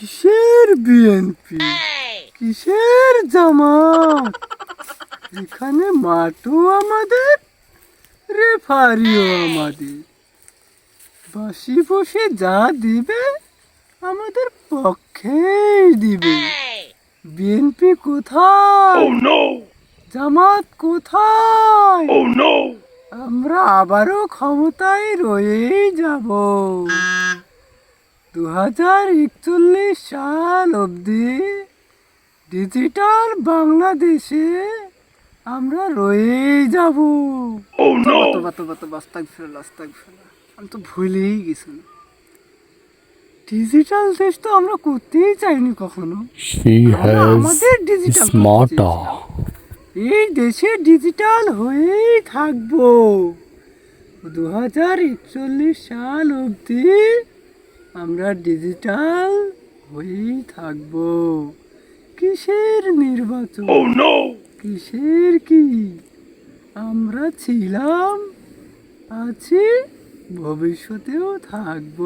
কিসের বিএনপি? কিসের জামাত? এখানে মাঠও আমাদের রেফারিও আমাদের। বাসি বসে যা দিবে আমাদের পক্ষেই দিবে। বিএনপি কোথায়? জামাত কোথায়? আমরা আবারও ক্ষমতায় রয়েই যাব। দু হাজার একচল্লিশ সাল অবধি ডিজিটাল বাংলাদেশে আমরা রয়েই যাব। আস্তাগফিরুল্লাহ আমি তো ভুলেই গেছিলাম ডিজিটাল দেশ তো আমরা করতেই চাইনি কখনো। আমাদের ডিজিটাল এই দেশে ডিজিটাল হয়েই থাকব। দু হাজার একচল্লিশ সাল অবধি আমরা ডিজিটাল হয়েই থাকব। কিসের নির্বাচন? কিসের কি? আমরা ছিলাম আছি ভবিষ্যতেও থাকব।